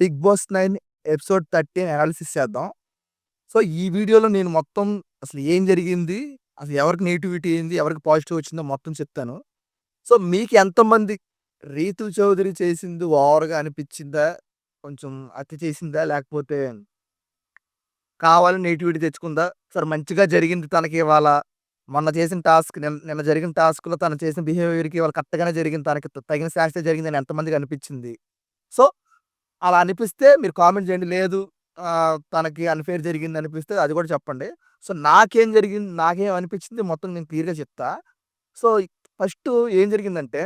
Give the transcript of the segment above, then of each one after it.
Bigg Boss nine episode 13 analysis చేద్దాం. So, ఈ వీడియోలో నేను మొత్తం అసలు ఏం జరిగింది? అసలు ఎవరికి నెగిటివిటీ అయింది ఎవరికి పాజిటివ్ వచ్చిందో మొత్తం చెప్తాను. సో, మీకు ఎంతమంది రీతు చౌదరి చేసింది ఓవర్‌గా అనిపించిందా కొంచెం అతి చేసిందా? లేకపోతే కావాలని నెగిటివిటీ తెచ్చుకుందా? సరే మంచిగా జరిగింది తనకి ఇవాళ. మొన్న చేసిన టాస్క్ నిన్ నిన్న జరిగిన టాస్క్‌లో తను చేసిన బిహేవియర్‌కి ఇవాళ కరెక్ట్‌గానే జరిగింది. తనకి తగిన తగిన జరిగింది జరిగిందని ఎంతమందికి అనిపించింది సో, అలా అనిపిస్తే మీరు కామెంట్ చేయండి. లేదు తనకి అన్ఫేర్ జరిగింది అనిపిస్తే అది కూడా చెప్పండి. సో, నాకేం జరిగింది? నాకేం అనిపించింది మొత్తం నేను క్లియర్‌గా చెప్తా. సో, ఫస్ట్ ఏం జరిగిందంటే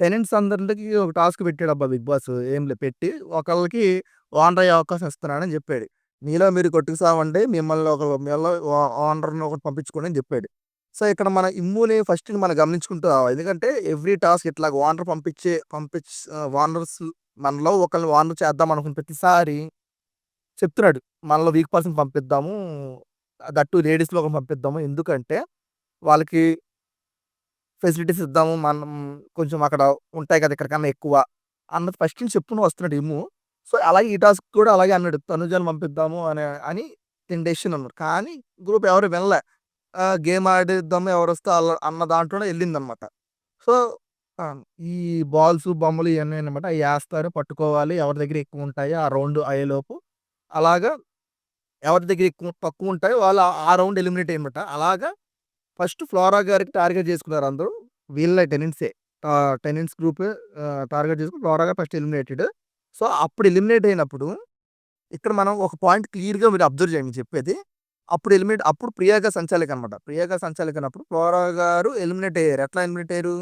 టెనెంట్స్ అందరికి ఒక టాస్క్ పెట్టాడబ్బా బిగ్ బాస్. ఏం లే పెట్టి ఒకళ్ళకి ఓనర్ అయ్యే అవకాశం ఇస్తున్నానని చెప్పాడు. మీలో మీరు కొట్టుకు సావండి. మిమ్మల్ని ఒక మీలో ఓనర్‌ని ఒకటి పంపించుకోండి అని చెప్పాడు. సో, ఇక్కడ మన ఇమ్ముని ఫస్ట్ మనం గమనించుకుంటూ రావాలి. ఎందుకంటే ఎవ్రీ టాస్క్ ఇట్లా ఓనర్ పంపించే పంపించ ఓనర్స్ మనలో ఒకరిని వార్న్ చేద్దాం అనుకున్న ప్రతిసారి చెప్తున్నాడు. మనలో వీక్ పర్సన్ పంపిద్దాము. దట్టు లేడీస్‌లో ఒకరిని పంపిద్దాము. ఎందుకంటే వాళ్ళకి ఫెసిలిటీస్ ఇద్దాము. మనం కొంచెం అక్కడ ఉంటాయి కదా! ఇక్కడికన్నా ఎక్కువ అన్నది ఫస్ట్ నుంచి చెప్పుకుని వస్తున్నాడు ఏమో సో, అలాగే ఈ టాస్క్ కూడా అలాగే అన్నాడు. తనుజాన్ని పంపిద్దాము అని అని తిండేషన్ అన్నాడు. కానీ గ్రూప్ ఎవరు వినలే. గేమ్ ఆడిద్దాము ఎవరు వస్తే అన్న దాంట్లోనే ఎళ్ళిందనమాట. సో, ఈ బాల్స్, బొమ్మలు ఇయన్నీ అనమాట అయి వేస్తారు పట్టుకోవాలి. ఎవరి దగ్గర ఎక్కువ ఉంటాయి ఆ రౌండ్ అయ్యేలోపు అలాగా ఎవరి దగ్గర ఎక్కువ తక్కువ ఉంటాయో వాళ్ళు ఆ రౌండ్ ఎలిమినేట్ అయ్యారన్నమాట. అలాగా ఫస్ట్ ఫ్లోరా గారికి టార్గెట్ చేసుకున్నారు అందరూ. వీళ్ళే టెనెంట్సే. ఆహ్, టెనెంట్స్ గ్రూపే ఆహ్, టార్గెట్ చేసుకుని ఫ్లోరా గారు ఫస్ట్ ఎలిమినేటెడ్. సో, అప్పుడు ఎలిమినేట్ అయినప్పుడు ఇక్కడ మనం ఒక పాయింట్ క్లియర్‌గా మీరు అబ్జర్వ్ చేయండి నేను చెప్పేది. అప్పుడు ఎలిమినేట్ అప్పుడు ప్రియాగా సంచాలక్ అనమాట. ప్రియాగా సంచాలక్ అన్నప్పుడు ఫ్లోరా గారు ఎలిమినేట్ అయ్యారు. ఎట్లా ఎలిమినేట్ అయ్యారు?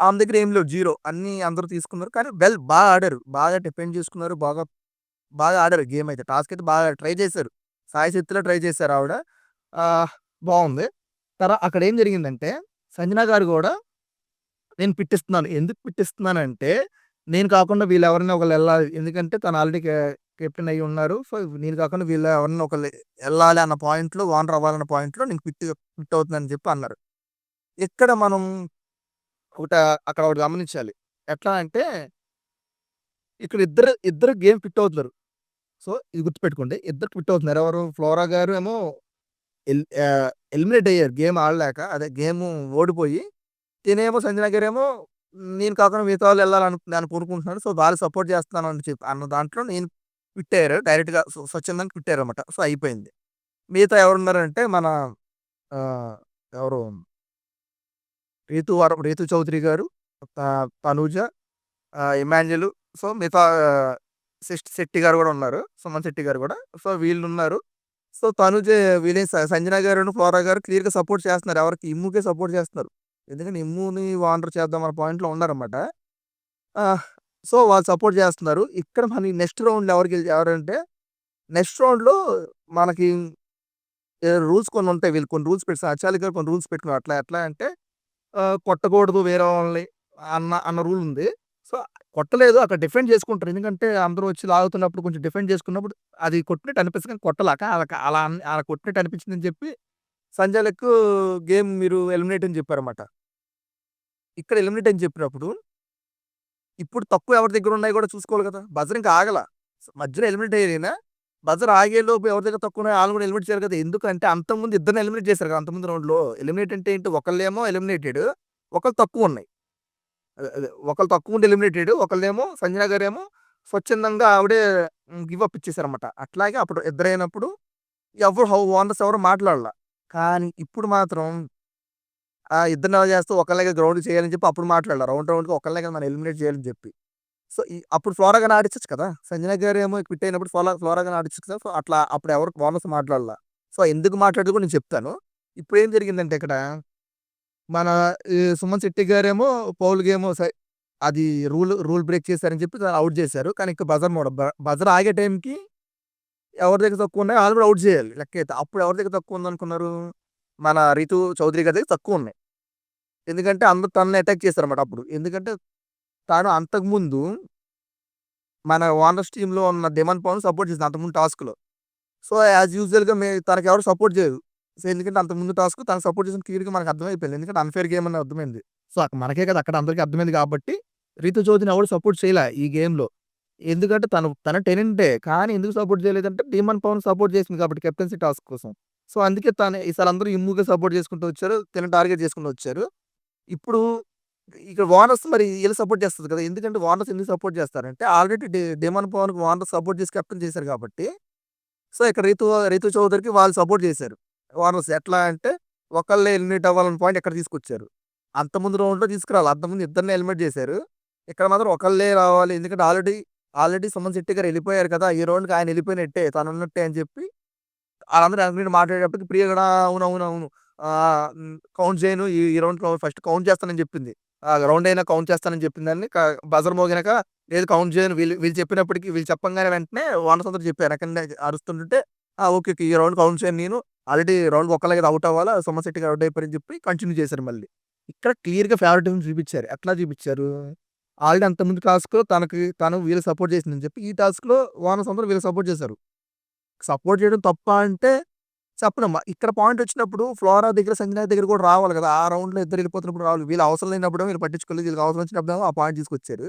ఆమె దగ్గర ఏం లేవు. జీరో. అన్నీ అందరూ తీసుకున్నారు. కానీ వెల్ బాగా ఆడారు. బాగా డిపెండ్ చేసుకున్నారు. బాగా బాగా ఆడారు గేమ్ అయితే. టాస్క్ అయితే బాగా ట్రై చేశారు. సాయశక్తులా ట్రై చేశారు ఆవిడ. బాగుంది తర్వాత అక్కడ ఏం జరిగిందంటే సంజన గారు కూడా నేను పిట్టిస్తున్నాను. ఎందుకు పిట్టిస్తున్నానంటే నేను కాకుండా వీళ్ళు ఎవరైనా ఒకళ్ళు వెళ్ళాలి ఎందుకంటే తను ఆల్రెడీ కెప్టెన్ అయ్యి ఉన్నారు. సో, నేను కాకుండా వీళ్ళు ఎవరైనా ఒకళ్ళు వెళ్ళాలి అన్న పాయింట్‌లో ఓనర్ అవ్వాలన్న పాయింట్‌లో నేను పిట్ పిట్ అవుతుందని చెప్పి అన్నారు. ఇక్కడ మనం ఒకట అక్కడ ఒకటి గమనించాలి. ఎట్లా అంటే ఇక్కడ ఇద్దరు ఇద్దరు గేమ్ ఫిట్ అవుతున్నారు. సో, ఇది గుర్తుపెట్టుకోండి. ఇద్దరు ఫిట్ అవుతున్నారు. ఎవరు? ఫ్లోరా గారు ఏమో ఎల్ ఎలిమినేట్ అయ్యారు. గేమ్ ఆడలేక. అదే గేమ్ ఓడిపోయి. తినేమో సంజన గారేమో నేను కాకుండా మిగతా వాళ్ళు వెళ్ళాలని నేను కోరుకుంటున్నాను. సో, వాళ్ళు సపోర్ట్ చేస్తున్నాను అని చెప్పి అన్న దాంట్లో నేను క్విట్ అయ్యారు. డైరెక్ట్‌గా స్వ స్వచ్ఛందంగా క్విట్ అయ్యారన్నమాట. సో, అయిపోయింది. మిగతా ఎవరున్నారంటే మన ఎవరు? రీతు వర రీతు చౌదరి గారు, తనూజ, ఇమాన్యులు సో, మిగతా శెట్టి గారు కూడా ఉన్నారు. సుమన్ శెట్టి గారు కూడా సో, వీళ్ళు ఉన్నారు సో, తనుజ వీళ్ళేం సంజన గారు ఫ్లోరా గారు క్లియర్‌గా సపోర్ట్ చేస్తున్నారు. ఎవరికి? ఇమ్ముకే సపోర్ట్ చేస్తున్నారు. ఎందుకంటే ఇమ్ముని ఓనర్ చేద్దాం అన్న పాయింట్‌లో ఉన్నారన్నమాట. సో, వాళ్ళు సపోర్ట్ చేస్తున్నారు. ఇక్కడ మనకి నెక్స్ట్ రౌండ్‌లో ఎవరు ఎవరంటే నెక్స్ట్ రౌండ్‌లో మనకి రూల్స్ కొన్ని ఉంటాయి. వీళ్ళు కొన్ని రూల్స్ పెట్టి అచాలిక గారు కొన్ని రూల్స్ పెట్టుకున్నారు. అట్లా ఎట్లా అంటే కొట్టకూడదు వేరే వాళ్ళని అన్న అన్న రూల్ ఉంది. సో, కొట్టలేదు. అక్కడ డిఫెండ్ చేసుకుంటారు. ఎందుకంటే అందరూ వచ్చి లాగుతున్నప్పుడు కొంచెం డిఫెండ్ చేసుకున్నప్పుడు అది కొట్టినట్టు అనిపిస్తుంది. కానీ కొట్టలా. అలా అలా అలా కొట్టినట్టు అనిపించిందని చెప్పి సంజయ్లకు గేమ్ మీరు ఎలిమినేట్ అని చెప్పారన్నమాట. ఇక్కడ ఎలిమినేట్ అని చెప్పినప్పుడు ఇప్పుడు తక్కువ ఎవరి దగ్గర ఉన్నాయి కూడా చూసుకోవాలి కదా! బజర్ ఇంకా ఆగల. మధ్యలో ఎలిమినేట్ అయ్యారు బజర్ ఆగేలోపు ఎవరి దగ్గర తక్కువ వాళ్ళు కూడా ఎలిమినేట్ చేయాలి కదా! ఎందుకంటే అంతకుముందు ఇద్దరిని ఎలిమినేట్ చేశారు కదా! అంతకుముందు రౌండ్‌లో. ఎలిమినేట్ అంటే ఏంటి? ఒకళ్ళేమో ఎలిమినేటెడ్. ఒకళ్ళు తక్కువ ఉన్నాయి ఒకళ్ళు తక్కువ ఉండి ఎలిమినేటెడ్. ఒకళ్ళేమో సంజన గారేమో స్వచ్ఛందంగా ఆవిడే గివ్ అప్ ఇచ్చేసారనమాట అట్లాగే అప్పుడు ఇద్దరైనప్పుడు ఎవరు హౌ ఓనర్స్ ఎవరు మాట్లాడాల కానీ ఇప్పుడు మాత్రం ఇద్దరు చేస్తూ ఒకళ్ళగా గ్రౌండ్ చేయాలని చెప్పి అప్పుడు మాట్లాడారు. రౌండ్ రౌండ్కి ఒకళ్ళగా మనం ఎలిమినేట్ చేయాలని చెప్పి. సో, ఈ అప్పుడు ఫ్లోరా గారిని కదా! సంజన గారేమో క్విట్ అయినప్పుడు ఫ్లోరా ఫ్లోరా గారిని కదా! సో, అట్లా అప్పుడు ఎవరు ఓనర్స్ మాట్లాడాల సో, ఎందుకు మాట్లాడదు కూడా నేను చెప్తాను. ఇప్పుడు ఏం జరిగిందంటే ఇక్కడ మన సుమన్ శెట్టి గారేమో పౌల్ గేమో సై అది రూల్ రూల్ బ్రేక్ చేశారని చెప్పి అవుట్ చేశారు. కానీ ఇక్కడ బజర్ మోడ బ బజర్ ఆగే టైంకి ఎవరి దగ్గర తక్కువ ఉన్నాయో వాళ్ళు కూడా ఔట్ చేయాలి లెక్కైతే. అప్పుడు ఎవరి దగ్గర తక్కువ ఉందనుకున్నారు? మన రితు చౌదరి గారి దగ్గర తక్కువ ఉన్నాయి. ఎందుకంటే అందరూ తనని అటాక్ చేశారన్నమాట అప్పుడు. ఎందుకంటే తాను అంతకుముందు మన ఓనర్స్ టీమ్‌లో ఉన్న డిమాండ్ పవన్ సపోర్ట్ చేసింది అంతకుముందు టాస్క్‌లో. సో, యాజ్ యూజువల్‌గా మే తనకెవరు సపోర్ట్ చేయరు. సో, ఎందుకంటే అంతకుముందు టాస్క్ తనకు సపోర్ట్ చేసిన క్లియర్‌గా మనకు అర్థమైపోయింది. ఎందుకంటే అన్ఫేర్ గేమ్ అని అర్థమైంది. సో, మనకే కదా! అక్కడ అందరికీ అర్థమైంది కాబట్టి రీతు చౌదరిని ఎవరు సపోర్ట్ చేయలే ఈ గేమ్‌లో. ఎందుకంటే తను తన టెనెంటే. కానీ ఎందుకు సపోర్ట్ చేయలేదంటే డీమన్ పవన్ సపోర్ట్ చేసింది కాబట్టి కెప్టెన్సీ టాస్క్ కోసం. సో, అందుకే తను ఈసారి అందరూ ఇమ్ముగా సపోర్ట్ చేసుకుంటూ వచ్చారు. తినని టార్గెట్ చేసుకుంటూ వచ్చారు. ఇప్పుడు ఇక్కడ ఓనర్స్ మరి వీళ్ళు సపోర్ట్ చేస్తుంది కదా! ఎందుకంటే ఓనర్స్ ఎందుకు సపోర్ట్ చేస్తారంటే ఆల్రెడీ డి పవన్ పవన్‌కి సపోర్ట్ చేసి కెప్టెన్ చేశారు కాబట్టి, సో, ఇక్కడ రైతు రైతు చౌదరికి వాళ్ళు సపోర్ట్ చేశారు. ఓనర్స్ ఎట్లా అంటే ఒకళ్ళే ఎలిమినేట్ అవ్వాలని పాయింట్ ఇక్కడ తీసుకొచ్చారు. అంతకుముందు రౌండ్‌లో తీసుకురావాలి అంతకుముందు ఇద్దరిని ఎలిమినేట్ చేశారు. ఇక్కడ మాత్రం ఒకళ్ళే రావాలి. ఎందుకంటే ఆల్రెడీ ఆల్రెడీ సుమన్ శెట్టి గారు వెళ్ళిపోయారు కదా! ఈ రౌండ్‌కి ఆయన వెళ్ళిపోయినట్టే తను ఉన్నట్టే అని చెప్పి వాళ్ళందరూ వెనక మాట్లాడేటప్పటికి ప్రియ కూడా అవునవునవును. కౌంట్ చేయను. ఈ రౌండ్ ఫస్ట్ కౌంట్ చేస్తానని చెప్పింది. రౌండ్ అయినా కౌంట్ చేస్తానని చెప్పిందని బజర్ మోగినాక లేదు కౌంట్ చేయను. వీళ్ళు వీళ్ళు చెప్పినప్పటికీ వీళ్ళు చెప్పంగానే వెంటనే వార్నర్స్ అందరూ చెప్పారు. వెనకనుండి అరుస్తుంటుంటే ఓకే. ఓకే. ఈ రౌండ్ కౌంట్ చేయను నేను. ఆల్రెడీ రౌండ్ ఒక్కలాగే అవుట్ ఔట్ అవ్వాలా. సుమన్ అవుట్ గారు అయిపోయారని చెప్పి కంటిన్యూ చేశారు మళ్ళీ. ఇక్కడ క్లియర్‌గా ఫేవరెటిజం చూపించారు. ఎట్లా చూపించారు? ఆల్రెడీ అంతకుముందు టాస్క్‌లో తనకి తను వీళ్ళు సపోర్ట్ చేసిందని చెప్పి ఈ టాస్క్‌లో వార్నర్స్ అందరూ వీళ్ళు సపోర్ట్ చేశారు. సపోర్ట్ చేయడం తప్ప అంటే చెప్పనమ్మా. ఇక్కడ పాయింట్ వచ్చినప్పుడు ఫ్లోరా దగ్గర, సంజన దగ్గర కూడా రావాలి కదా! ఆ రౌండ్‌లో ఇద్దరు వెళ్ళిపోతున్నప్పుడు రావాలి. వీళ్ళు అవసరం లేనప్పుడు వీళ్ళు పట్టించుకోలేదు. వీళ్ళకి అవసరం వచ్చినప్పుడు ఆ పాయింట్ తీసుకొచ్చారు.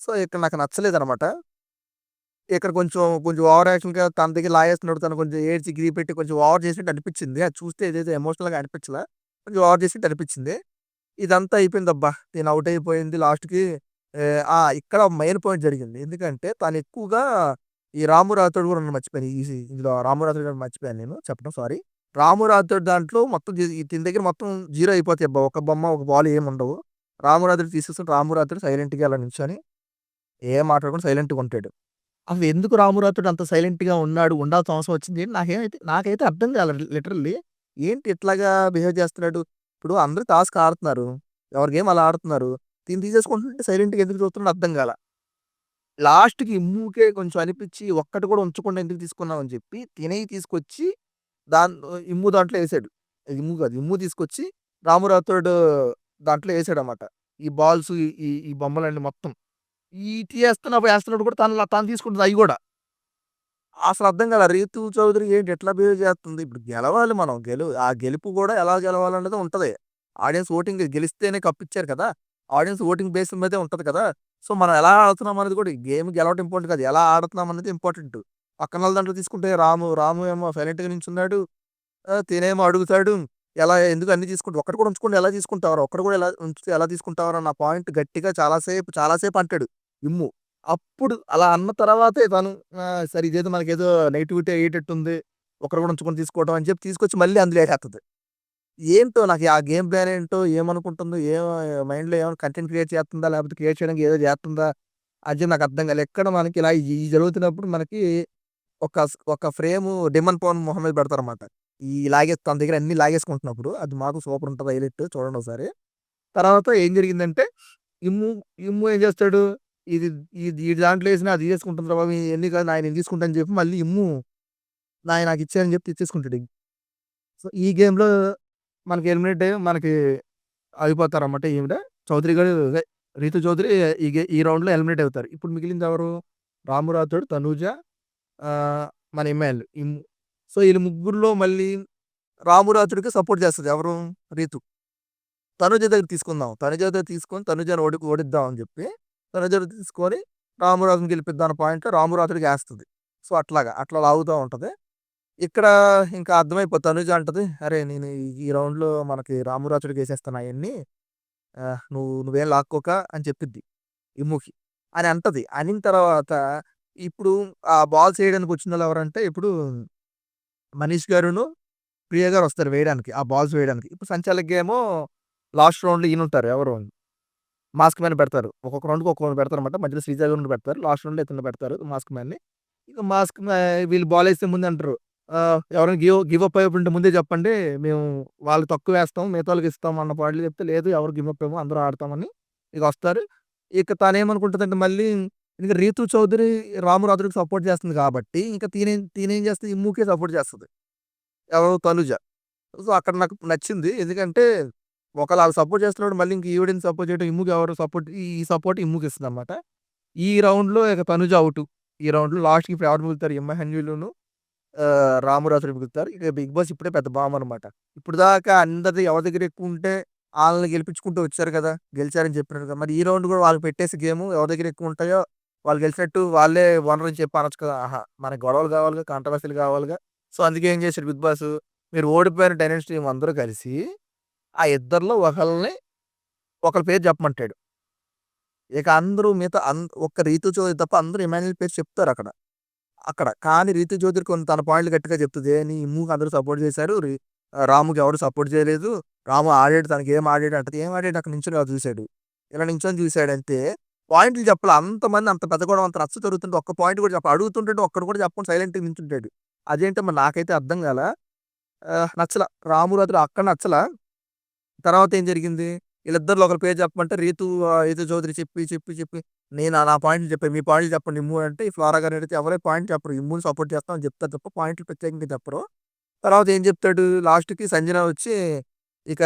సో, ఇక్కడ నాకు నచ్చలేదు అనమాట ఇక్కడ కొంచెం కొంచెం ఓవర్ యాక్షన్‌గా తన దగ్గర లాగేస్తున్నాడు. తను కొంచెం ఏడ్చి గిరి పెట్టి కొంచెం ఓవర్ చేసినట్టు అనిపించింది. అది చూస్తే ఏదైతే ఎమోషనల్‌గా అనిపించలా. కొంచెం ఓవర్ చేసినట్టు అనిపించింది. ఇదంతా అయిపోయిందబ్బా! నేను అవుట్ అయిపోయింది లాస్ట్‌కి ఇక్కడ మెయిన్ పాయింట్ జరిగింది. ఎందుకంటే తను ఎక్కువగా ఈ రాము రాథోడ్ కూడా నన్ను మర్చిపోయాను. ఈ ఇందులో రాము రాథోడ్ మర్చిపోయాను నేను చెప్పడం సారీ. రాము రాథోడ్ దాంట్లో మొత్తం దీని దగ్గర మొత్తం జీరో అయిపోతాయి అబ్బా! ఒక బొమ్మ, ఒక బాల్ ఏమి ఉండవు. రాము రాథోడ్ తీసేసుకొని రాము రాథోడ్ సైలెంట్‌గా అలా నిల్చొని ఏం మాట్లాడకుండా సైలెంట్‌గా ఉంటాడు. అసలు ఎందుకు రాము రాథోడ్ అంత సైలెంట్‌గా ఉన్నాడు? ఉండాల్సిన అవసరం వచ్చింది నాకేమైతే నాకైతే అర్థం కాలేదు లిటరల్లీ. ఏంటి ఇట్లాగా బిహేవ్ చేస్తున్నాడు? ఇప్పుడు అందరూ టాస్క్ ఆడుతున్నారు. ఎవరి గేమ్ అలా ఆడుతున్నారు. దీన్ని తీసేసుకుంటుంటే సైలెంట్‌గా ఎందుకు చూస్తున్నాడో అర్థం కాల. లాస్ట్‌కి ఇమ్ముకే కొంచెం అనిపించి ఒక్కటి కూడా ఉంచకుండా ఎందుకు తీసుకున్నావు అని చెప్పి తినేయి తీసుకొచ్చి దాన్ ఇమ్ము దాంట్లో ఏసాడు. ఇమ్ము కాదు. ఇమ్ము తీసుకొచ్చి రాము రాథోడ్ దాంట్లో ఏసాడన్నమాట. ఈ బాల్స్ ఈ ఈ బొమ్మలన్నీ మొత్తం. ఈ తీయేస్తున్నప్పుడు ఏస్తున్నప్పుడు కూడా తను తాను తీసుకుంటుంది అయి కూడా. అసలు అర్థం కాల. రీతు చౌదరి ఏంటి ఎట్లా బిహేవ్ చేస్తుంది? ఇప్పుడు గెలవాలి మనం. గెలు ఆ గెలుపు కూడా ఎలా గెలవాలన్నది ఉంటది. ఆడియన్స్ ఓటింగ్ గెలిస్తేనే కప్పిచ్చారు కదా! ఆడియన్స్ ఓటింగ్ బేస్ మీదే ఉంటది కదా! సో, మనం ఎలా ఆడుతున్నాం అనేది కూడా గేమ్ గెలవడం ఇంపార్టెంట్ కాదు. ఎలా ఆడుతున్నాం అనేది ఇంపార్టెంట్. పక్కనోళ్ళ దాంట్లో తీసుకుంటే రాము, రాము ఏమో సైలెంట్‌గా నించున్నాడు. తినేమో అడుగుతాడు. ఎలా ఎందుకు అన్ని తీసుకుంటా ఒక్కటి కూడా ఉంచుకుంటే ఎలా తీసుకుంటావారు ఒక్కడు కూడా ఎలా ఉంచితే ఎలా తీసుకుంటావారు నా పాయింట్ గట్టిగా చాలాసేపు చాలాసేపు అంటాడు ఇమ్ము. అప్పుడు అలా అన్న తర్వాతే తను సరే ఇదేదో మనకేదో నెగిటివిటీ అయ్యేటట్టుంది. ఒకరు కూడా ఉంచుకొని తీసుకోవడం అని చెప్పి తీసుకొచ్చి మళ్ళీ అందులో వేసేస్తుంది ఏంటో నాకు ఆ గేమ్ ప్లాన్ ఏంటో ఏమనుకుంటుందో ఏమో మైండ్‌లో ఏమైనా కంటెంట్ క్రియేట్ చేస్తుందా? లేకపోతే క్రియేట్ చేయడానికి ఏదో చేస్తుందా? అది నాకు అర్థం కాలేదు ఎక్కడ మనకి ఇలా ఇది జరుగుతున్నప్పుడు మనకి ఒక ఒక ఫ్రేము డిమన్ పవన్ మొహమ్మద్ మీద పెడతారన్నమాట. ఈ లాగే తన దగ్గర అన్ని లాగేసుకుంటున్నప్పుడు అది మాకు సూపర్ ఉంటుంది హైలైట్ చూడండి ఒకసారి. తర్వాత ఏం జరిగిందంటే ఇమ్ము ఇమ్ము ఏం చేస్తాడు? ఇది ఇది ఈ దాంట్లో వేసిన అది తీసేసుకుంటుందిరా బాబు ఎన్ని కాదు నాయి నేను తీసుకుంటా అని చెప్పి మళ్ళీ ఇమ్ము నాయన నాకు ఇచ్చేయ్ చెప్పి తెచ్చేసుకుంటాడు. సో, ఈ గేమ్‌లో మనకి ఎలిమినేట్ అయ్యి మనకి అయిపోతారన్నమాట ఈవిడ. చౌదరి గారు రీతు చౌదరి ఈ ఈ రౌండ్‌లో ఎలిమినేట్ అవుతారు. ఇప్పుడు మిగిలింది ఎవరు? రాము రాథోడ్, తనూజ మన ఎమ్మెల్యే ఈ సో, ఈళ్ళు ముగ్గురులో మళ్ళీ రాము రాథోడ్‌కి సపోర్ట్ చేస్తుంది ఎవరు? రీతు. తనుజ దగ్గర తీసుకుందాం. తనుజ దగ్గర తీసుకొని తనుజను ఓడి ఓడిద్దాం అని చెప్పి తనుజ తీసుకొని రాము గెలిపిద్దాం పాయింట్ పాయింట్‌లో రాము రాథోడ్‌కి సో, అట్లాగా అట్లా లాగుతూ ఉంటుంది ఇక్కడ ఇంకా అర్థమైపోద్ది తనుజ అంటది. "అరే! నేను ఈ రౌండ్‌లో మనకి రాము రాథోడ్‌కి ఏసేస్తాను అయన్నీ. ఆహ్, నువ్వు నువ్వేం లాక్కోక" అని చెప్పిద్ది ఇమ్ముకి. అని అంటది. అనిన తర్వాత ఇప్పుడు ఆ బాల్స్ వచ్చిన వాళ్ళు ఎవరంటే ఇప్పుడు మనీష్ గారును, ప్రియ గారు వస్తారు వేయడానికి. ఆ బాల్స్ వేయడానికి. ఇప్పుడు సంచాలక్‌గా ఏమో లాస్ట్ రౌండ్‌లో ఈయనుంటారు ఎవరు? మాస్క్ మ్యాన్ పెడతారు. ఒక్కొక్క రౌండ్‌కి పెడతారు పెడతారన్నమాట. మధ్యలో శ్రీజ గారిని పెడతారు. లాస్ట్ రౌండ్‌లో ఇతన్ని పెడతారు మాస్క్ మ్యాన్‌ని. ఇక మాస్క్ మ్యా వీళ్ళు బాల్ వేస్తే ముందు అంటారు. ఎవరైనా గివ్ గివ్ అప్ అయిపోయింటే ముందే చెప్పండి. మేము వాళ్ళకి తక్కువ వేస్తాం మిగతా వాళ్ళకి ఇస్తాం అన్న పాటలు చెప్తే లేదు ఎవరు గివ్ అప్ ఏమో అందరూ ఆడతామని ఇక వస్తారు. ఇక తనేమనుకుంటదంటే మళ్ళీ ఇంక రీతు చౌదరి రాము సపోర్ట్ చేస్తుంది కాబట్టి ఇంక తీనే తీనేం చేస్తే ఇమ్ముకే సపోర్ట్ చేస్తుంది ఎవరు? తనుజ. సో, అక్కడ నాకు నచ్చింది. ఎందుకంటే ఒకళ్ళు వాళ్ళు సపోర్ట్ చేస్తున్నప్పుడు మళ్ళీ ఇంక ఈవిడని సపోర్ట్ చేయడం ఇమ్ముకి ఎవరు సపోర్ట్ ఈ సపోర్ట్ ఇమ్ముకి ఇస్తదన్నమాట. ఈ రౌండ్‌లో ఇక తనుజ అవుట్ ఈ రౌండ్‌లో లాస్ట్‌కి ఇప్పుడు ఎవరు మిగులుతారు? ఎమ్మహన్యులును ఆహ్, రామురాజు మిగులుతారు. ఇక బిగ్ బాస్ ఇప్పుడే పెద్ద బామ్ అనమాట. ఇప్పటిదాకా అందరి ఎవరి దగ్గర ఎక్కువ ఉంటే వాళ్ళని గెలిపించుకుంటూ వచ్చారు కదా! గెలిచారని చెప్పినారు కదా! మరి ఈ రౌండ్ కూడా వాళ్ళు పెట్టేసి గేమ్ ఎవరి దగ్గర ఎక్కువ ఉంటాయో వాళ్ళు గెలిచినట్టు వాళ్ళే ఓనర్ అని చెప్పి అనొచ్చు కదా! ఆహా! మనకి గొడవలు కావాలిగా, కాంట్రవర్సీలు కావాలిగా. సో, అందుకే ఏం చేశారు 'బిగ్ బాస్' మీరు ఓడిపోయిన డైనెన్స్ టీం అందరూ కలిసి, ఆ ఇద్దరిలో ఒకళ్ళని ఒకళ్ళ పేరు చెప్పమంటాడు. ఇక అందరూ మిగతా అన్ ఒక్క 'రీతు చౌదరి' తప్ప అందరూ ఇమాన్యుల్ పేరు చెప్తారు అక్కడ. అక్కడ కానీ 'రీతు జ్యోతికి కొన్ని తన పాయింట్లు గట్టిగా చెప్తది. "నీ ఇమ్ముకి అందరూ సపోర్ట్ చేశారు. రి రాముకి ఎవరు సపోర్ట్ చేయలేదు. రాము ఆడాడు తనకేం ఆడాడు" అంటది. ఏం ఆడాడు అక్కడ నించొని ఇలా చూసాడు. ఇలా నించొని చూసాడంతే పాయింట్లు చెప్పలా. అంతమంది అంత పెద్ద గొడవ అంత రచ్చ జరుగుతుంటే ఒక్క పాయింట్ కూడా చెప్పలా. అడుగుతుంటాడు ఒక్కడు కూడా చెప్పకుండా సైలెంట్‌గా నించుంటాడు. అదేంటో మరి నాకైతే అర్థం కాలా. ఆహ్, నచ్చలా. రాము అక్కడ నచ్చలా. తర్వాత ఏం జరిగింది? వీళ్ళిద్దరిలో ఒకరి పేరు చెప్పమంటే 'రీతు రీతు చౌదరి' చెప్పి, చెప్పి, చెప్పి నేను నా పాయింట్లు చెప్పాను. మీ పాయింట్లు చెప్పండి ఇమ్ము అంటే ఈ ఫ్లారా గారు అయితే ఎవరే పాయింట్ చెప్పరు. ఇమ్ముని సపోర్ట్ చేస్తామని చెప్తారు తప్ప పాయింట్లు ప్రత్యేకంగా చెప్పరు. తర్వాత ఏం చెప్తాడు లాస్ట్‌కి సంజన వచ్చి ఇక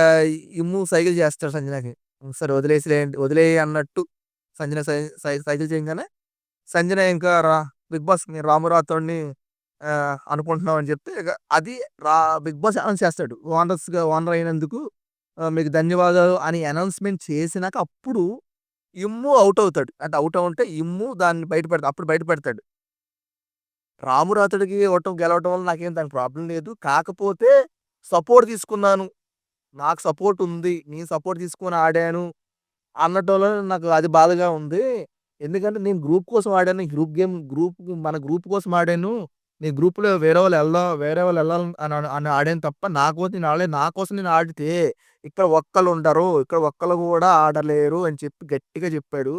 ఇమ్ము సైకిల్ చేస్తాడు సంజనకి. సరే వదిలేసిలేండి వదిలేయి అన్నట్టు సంజన సై చేయగానే సంజన ఇంకా రా 'బిగ్ బాస్' నేను రాము అనుకుంటున్నాం అని చెప్తే ఇక అది రా 'బిగ్ బాస్' అనౌన్స్ చేస్తాడు. ఓనర్స్‌గా ఓనర్ అయినందుకు మీకు ధన్యవాదాలు అని అనౌన్స్‌మెంట్ చేసినాక అప్పుడు ఇమ్ము అవుట్ అవుతాడు. అంటే అవుట్ అవ్వంటే ఇమ్ము దాన్ని బయటపెడతాడు అప్పుడు బయటపెడతాడు రాముడు రాము ఇవ్వటం, గెలవటం వల్ల నాకేం దానికి ప్రాబ్లం లేదు. కాకపోతే సపోర్ట్ తీసుకున్నాను. నాకు సపోర్ట్ ఉంది. నేను సపోర్ట్ తీసుకొని ఆడాను. అన్నటంలో నాకు అది బాధగా ఉంది. ఎందుకంటే నేను గ్రూప్ కోసం ఆడాను. గ్రూప్ గేమ్ గ్రూప్ మన గ్రూప్ కోసం ఆడాను. నీ గ్రూప్‌లో వేరే వాళ్ళు వెళ్దాం వేరే వాళ్ళు వెళ్ళాలని అని ఆడాను తప్ప నా కోసం నేను ఆడలేదు. నా కోసం నేను ఆడితే ఇక్కడ ఒక్కళ్ళు ఉండరు. ఇక్కడ ఒక్కళ్ళు కూడా ఆడలేరు అని చెప్పి గట్టిగా చెప్పాడు.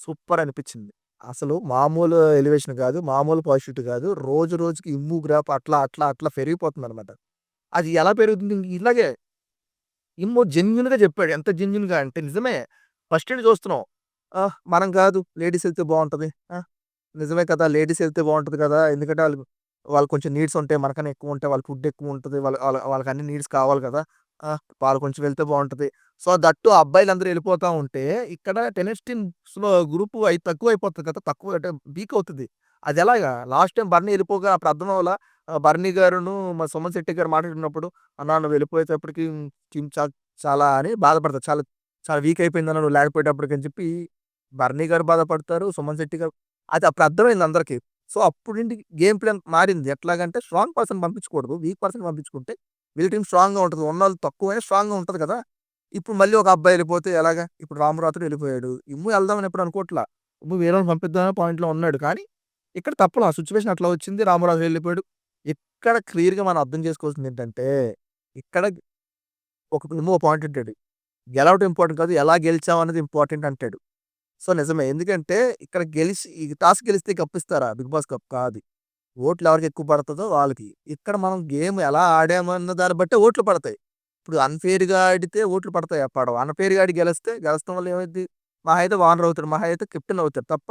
సూపర్ అనిపించింది. అసలు మామూలు ఎలివేషన్ కాదు. మామూలు పాజిటివ్ కాదు. రోజు రోజుకి ఇమ్ము గ్రాఫ్ అట్లా, అట్లా, అట్లా పెరిగిపోతుందన్నమాట. అది ఎలా పెరుగుతుంది? ఇలాగే ఇమ్ము జెన్యున్గా చెప్పాడు. ఎంత జెన్యున్గా అంటే నిజమే. ఫస్ట్ ఎయిడ్ చూస్తున్నాం. మనం కాదు లేడీస్ వెళ్తే బాగుంటుంది నిజమే కదా! లేడీస్ ఎళ్తే బావుంటది కదా! ఎందుకంటే ఆళ్ళు వాళ్ళు కొంచెం నీడ్స్ ఉంటాయి. మనకన్నా ఎక్కువ ఉంటాయి. వాళ్ళ ఫుడ్ ఎక్కువ ఉంటది. వాళ్ళ వాళ్ళ వాళ్ళకి అన్ని నీడ్స్ కావాలి కదా! ఆ! వాళ్ళు కొంచెం వెళ్తే బావుంటది. సో, దట్ టూ అబ్బాయిలందరూ ఎళ్ళిపోతా ఉంటే ఇక్కడ టెన్నిస్ టీమ్స్‌లో గ్రూప్ అయి తక్కువైపోతది కదా! తక్కువ అంటే వీక్ అవుతది. అది ఎలాగా? లాస్ట్ టైమ్ బర్నీ ఎళ్ళిపోగా అప్పుడు అర్థం అవ్వలా? ఆహ్, బర్నీ గారును మా సుమన్ శెట్టి గారు మాట్లాడుకున్నప్పుడు అన్నా వెళ్ళిపోయేటప్పటికి టీమ్ చా చాలా అని బాధపడతారు. చాలా చాలా వీక్ అయిపోయిందన్న నువ్వు లేకపోయేటప్పటికి అని చెప్పి బర్నీ గారు బాధపడతారు. సుమన్ శెట్టి గారు అది అప్పుడు అర్థమైంది అందరికి. సో, అప్పుడు నుండి గేమ్ ప్లాన్ మారింది. ఎట్లాగంటే స్ట్రాంగ్ పర్సన్ పంపించకూడదు. వీక్ పర్సన్ పంపించుకుంటే వీళ్ళ టీం స్ట్రాంగ్‌గా ఉంటుంది ఉన్న వాళ్ళు తక్కువైనా స్ట్రాంగ్‌గా ఉంటుంది కదా! ఇప్పుడు మళ్ళీ ఒక అబ్బాయి వెళ్ళిపోతే ఎలాగా? ఇప్పుడు రామరాత్రుడు వెళ్ళిపోయాడు ఇమ్ము వెళ్దామని ఎప్పుడు అనుకోవట్లా. ఇమ్ము వేరేవాళ్ళని పంపిద్దామనే పాయింట్‌లో ఉన్నాడు. కానీ ఇక్కడ తప్పలా. సిచ్యువేషన్ అట్లా వచ్చింది. రామరాజు వెళ్ళిపోయాడు ఇక్కడ క్లియర్‌గా మనం అర్థం చేసుకోవాల్సింది ఏంటంటే ఇక్కడ ఒక ఇమ్మో పాయింట్ అంటాడు. గెలవడం ఇంపార్టెంట్ కాదు. ఎలా గెలిచాం అనేది ఇంపార్టెంట్ అంటాడు. సో, నిజమే. ఎందుకంటే ఇక్కడ గెలిచి ఈ టాస్క్ గెలిస్తే కప్ ఇస్తారా? 'బిగ్ బాస్' కప్ కాదు. ఓట్లు ఎవరికి ఎక్కువ పడుతుందో వాళ్ళకి. ఇక్కడ మనం గేమ్ ఎలా ఆడామన్న దాన్ని బట్టే ఓట్లు పడతాయి. ఇప్పుడు అన్ఫేర్గా ఆడితే ఓట్లు పడతాయి పడవ అన్ఫేర్గా ఆడి గెలిస్తే గెలవడం వల్ల ఏమైంది మహా అయితే ఓనర్ అవుతాడు. మహా అయితే కెప్టెన్ అవుతాడు తప్ప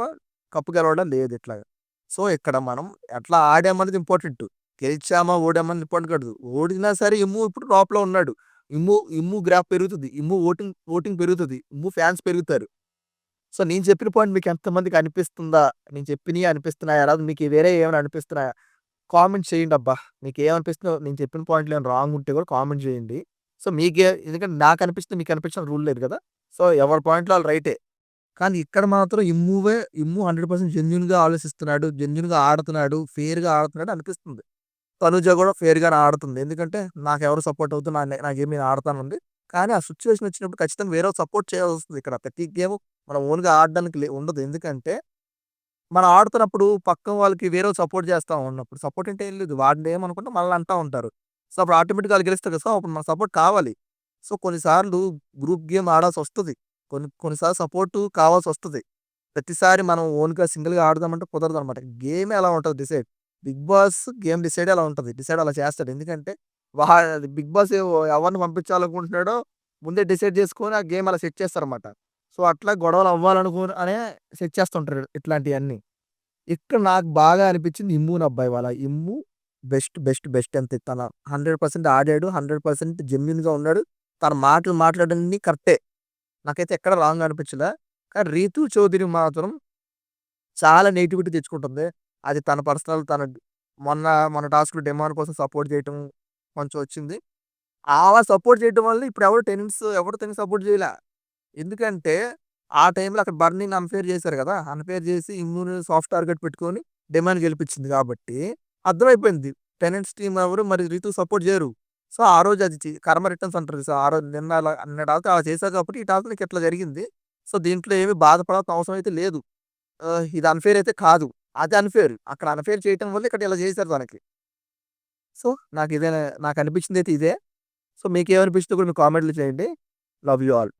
కప్పు గెలవడం లేదు ఇట్లాగా. సో, ఇక్కడ మనం ఎట్లా ఆడామన్నది ఇంపార్టెంట్. గెలిచామా? ఓడామని ఇంపార్టెంట్ కాదు. ఓడినా సరే ఇమ్ము ఇప్పుడు టాప్‌లో ఉన్నాడు. ఇమ్ము ఇమ్ము గ్రాఫ్ పెరుగుతుంది ఇమ్ము ఓటింగ్ ఓటింగ్ పెరుగుతుంది ఇమ్ము ఫ్యాన్స్ పెరుగుతారు. సో, నేను చెప్పిన పాయింట్ మీకు ఎంతమందికి అనిపిస్తుందా? నేను చెప్పినవి అనిపిస్తున్నాయా? లేదా మీకు వేరే ఏమైనా అనిపిస్తున్నాయా? కామెంట్ చేయండి అబ్బా మీకు ఏమనిపిస్తుందో నేను చెప్పిన పాయింట్లు ఏమైనా రాంగ్ ఉంటే కూడా కామెంట్ చేయండి. సో, మీకే ఎందుకంటే నాకు అనిపిస్తుంది మీకు అనిపించిన రూల్ లేదు కదా! సో, ఎవరి పాయింట్‌లో వాళ్ళు రైటే. కానీ ఇక్కడ మాత్రం ఇమ్మువే ఇమ్ము హండ్రెడ్ పర్సెంట్ జెన్యున్గా ఆలోచిస్తున్నాడు. జెన్యున్గా ఆడుతున్నాడు. ఫెయిర్‌గా ఆడుతున్నాడు అనిపిస్తుంది. తనుజ కూడా ఫెయిర్‌గానే ఆడుతుంది. ఎందుకంటే నాకు ఎవరు సపోర్ట్ అవుతుంది నా నా గేమ్ నేను కానీ ఆ సిచ్యువేషన్ వచ్చినప్పుడు ఖచ్చితంగా వేరే సపోర్ట్ చేయాల్సి వస్తుంది ఇక్కడ. ప్రతి గేమ్ మనం ఓన్‌గా ఆడడానికి లే ఉండదు. ఎందుకంటే మనం ఆడుతున్నప్పుడు పక్కన వాళ్ళకి వేరే సపోర్ట్ చేస్తా ఉన్నప్పుడు సపోర్ట్ అంటే ఏం లేదు. వాడిని ఏమనుకుంటే మనల్ని అంటూ ఉంటారు. సో, అప్పుడు ఆటోమేటిక్‌గా వాళ్ళు గెలుస్తారు కదా! సో, అప్పుడు మన సపోర్ట్ కావాలి. సో, కొన్నిసార్లు గ్రూప్ గేమ్ ఆడాల్సి వస్తుంది కొన్ని కొన్నిసార్లు సపోర్టు కావాల్సి వస్తుంది ప్రతిసారి మనం ఓన్‌గా సింగిల్‌గా ఆడదామంటే కుదరదు అనమాట గేమే అలా ఉంటుంది decide. 'Bigg Boss' game decide అలా ఉంటుంది డిసైడ్ అలా చేస్తాడు. ఎందుకంటే వా 'బిగ్ బాస్' ఎవరిని పంపించాలనుకుంటున్నాడో ముందే డిసైడ్ చేసుకొని ఆ గేమ్ అలా సెట్ చేస్తారన్నమాట. సో, అట్లా గొడవలు అవ్వాలనుకో అనే సెట్ చేస్తుంటారు ఇట్లాంటివన్నీ ఇక్కడ నాకు బాగా అనిపించింది ఇమ్ము అబ్బాయి వాళ్ళ ఇమ్ము బెస్ట్, బెస్ట్, బెస్ట్ అంతే. తన 100% ఆడాడు. హండ్రెడ్ పర్సెంట్ జెన్యున్గా ఉన్నాడు. తన మాటలు మాట్లాడడానికి కరెక్టే. నాకైతే ఎక్కడ రాంగ్ అనిపించలే కానీ 'రీతు చౌదరి' మాత్రం చాలా నెగిటివిటీ తెచ్చుకుంటుంది. అది తన పర్సనల్ తన మొన్న మన టాస్క్‌లో డిమాండ్ కోసం సపోర్ట్ చేయటం కొంచెం వచ్చింది. అలా సపోర్ట్ చేయటం వల్ల ఇప్పుడు ఎవరు టెనిన్స్ ఎవరు తనకి సపోర్ట్ చేయలే ఎందుకంటే ఆ టైంలో అక్కడ బర్నీని అన్ఫేర్ చేశారు కదా! అన్ఫేర్ చేసి ఇమ్యూని సాఫ్ట్ టార్గెట్ పెట్టుకొని డిమాండ్ గెలిపించింది కాబట్టి అర్థమైపోయింది. టెనెంట్స్ టీమ్ ఎవరు మరి రీతు సపోర్ట్ చేయరు. సో, ఆ రోజు అది చి కర్మ రిటర్న్స్ అంటారు. సో, ఆ రోజు నిన్న అలా నిన్న టాస్క్ అలా చేశారు కాబట్టి ఈ టాస్క్‌లో ఇట్లా జరిగింది. సో, దీంట్లో ఏమి బాధపడాల్సిన అవసరం అయితే లేదు. ఇది అన్ఫేర్ అయితే కాదు. అది అన్ఫేర్ అక్కడ అన్ఫేర్ చేయటం వల్ల ఇక్కడ ఇలా చేశారు తనకి. సో, నాకు ఇదే నాకు అనిపించింది అయితే ఇదే. సో, మీకు మీకేమనిపించిందో కూడా మీరు కామెంట్లు చేయండి. Love you all.